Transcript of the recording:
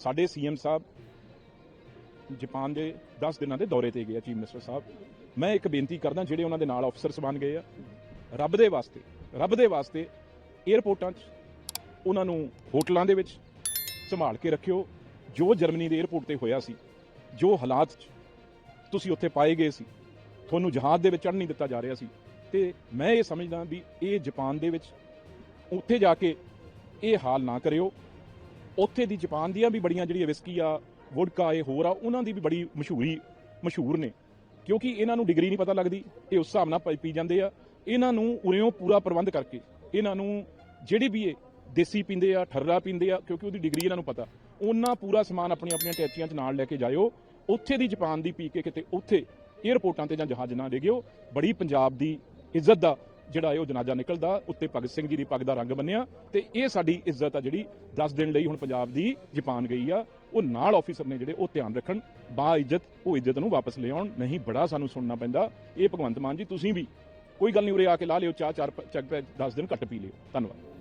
ਸਾਡੇ ਸੀਐਮ ਸਾਹਿਬ ਜਾਪਾਨ ਦੇ 10 ਦਿਨਾਂ ਦੇ ਦੌਰੇ ਤੇ ਗਏ ਆ, ਚੀਫ ਮਿਨਿਸਟਰ ਸਾਹਿਬ। ਮੈਂ ਇੱਕ ਬੇਨਤੀ ਕਰਦਾ, ਜਿਹੜੇ ਉਹਨਾਂ ਦੇ ਨਾਲ ਅਫਸਰਸ ਬਣ ਗਏ ਆ, ਰੱਬ ਦੇ ਵਾਸਤੇ, ਰੱਬ ਦੇ ਵਾਸਤੇ 에ਅਰਪੋਰਟਾਂ 'ਚ ਉਹਨਾਂ ਨੂੰ ਹੋਟਲਾਂ ਦੇ ਵਿੱਚ ਸੰਭਾਲ ਕੇ ਰੱਖਿਓ। ਜੋ ਜਰਮਨੀ ਦੇ 에ਅਰਪੋਰਟ ਤੇ ਹੋਇਆ ਸੀ, ਜੋ ਹਾਲਾਤ 'ਚ ਤੁਸੀਂ ਉੱਥੇ ਪਾਏ ਗਏ ਸੀ, ਤੁਹਾਨੂੰ ਜਹਾਜ਼ ਦੇ ਵਿੱਚ ਚੜ੍ਹ ਨਹੀਂ ਦਿੱਤਾ ਜਾ ਰਿਹਾ ਸੀ। ਤੇ ਮੈਂ ਇਹ ਸਮਝਦਾ ਵੀ ਇਹ ਜਾਪਾਨ ਦੇ ਵਿੱਚ ਉੱਥੇ ਜਾ ਕੇ ਇਹ ਹਾਲ ਨਾ ਕਰਿਓ। ਉੱਥੇ ਦੀ ਜਾਪਾਨ ਦੀਆਂ ਵੀ ਬੜੀਆਂ ਜਿਹੜੀਆਂ ਵਿਸਕੀ ਆ, ਵੋਡਕਾ, ਇਹ ਹੋਰ ਆ, ਉਹਨਾਂ ਦੀ ਵੀ ਬੜੀ ਮਸ਼ਹੂਰੀ, ਮਸ਼ਹੂਰ ਨੇ। ਕਿਉਂਕਿ ਇਹਨਾਂ ਨੂੰ ਡਿਗਰੀ ਨਹੀਂ ਪਤਾ ਲੱਗਦੀ, ਇਹ ਉਸ ਹਿਸਾਬ ਨਾਲ ਪੀ- ਪੀ ਜਾਂਦੇ ਆ। ਇਹਨਾਂ ਨੂੰ ਉਰਿਓਂ ਪੂਰਾ ਪ੍ਰਬੰਧ ਕਰਕੇ, ਇਹਨਾਂ ਨੂੰ ਜਿਹੜੀ ਵੀ ਇਹ ਦੇਸੀ ਪੀਂਦੇ ਆ, ਠਰਰਾ ਪੀਂਦੇ ਆ, ਕਿਉਂਕਿ ਉਹਦੀ ਡਿਗਰੀ ਇਹਨਾਂ ਨੂੰ ਪਤਾ, ਉਹਨਾਂ ਪੂਰਾ ਸਮਾਨ ਆਪਣੀਆਂ ਆਪਣੀਆਂ ਟੈਚੀਆਂ 'ਚ ਨਾਲ ਲੈ ਕੇ ਜਾਇਓ। ਉੱਥੇ ਦੀ ਜਾਪਾਨ ਦੀ ਪੀ ਕੇ ਕਿਤੇ, ਉੱਥੇ 에ਅਰਪੋਰਟਾਂ ਤੇ ਜਾਂ ਜਹਾਜ਼ ਨਾ ਡਿੱਗਿਓ ਬੜੀ ਪੰਜਾਬ ਦੀ ਇੱਜ਼ਤ ਦਾ ਜਿਹੜਾ ਇਹ ਉਹ ਜਨਾਜ਼ਾ ਨਿਕਲਦਾ, ਉੱਤੇ ਭਗਤ ਸਿੰਘ ਜੀ ਦੀ ਪੱਗ ਦਾ ਰੰਗ ਬੰਨਿਆ ਤੇ ਇਹ ਸਾਡੀ ਇੱਜ਼ਤ ਆ ਜਿਹੜੀ 10 ਦਿਨ ਲਈ ਹੁਣ ਪੰਜਾਬ ਦੀ ਜਪਾਨ ਗਈ ਆ। ਉਹ ਨਾਲ ਆਫੀਸਰ ਨੇ ਜਿਹੜੇ ਉਹ ਧਿਆਨ ਰੱਖਣ, ਬਾ ਇੱਜ਼ਤ, ਉਹ ਇੱਜ਼ਤ ਨੂੰ ਵਾਪਸ ਲਿਆਉਣ, ਨਹੀਂ ਬੜਾ ਸਾਨੂੰ ਸੁਣਨਾ ਪੈਂਦਾ। ਇਹ ਭਗਵੰਤ ਮਾਨ ਜੀ, ਤੁਸੀਂ ਵੀ ਕੋਈ ਗੱਲ ਨਹੀਂ ਉਰੇ ਆ ਕੇ ਲਾ ਲਿਓ, ਚਾਹ, ਚਾਰ ਪ- ਚੱਕ 10 ਦਿਨ ਘੱਟ ਪੀ ਲਿਓ। ਧੰਨਵਾਦ।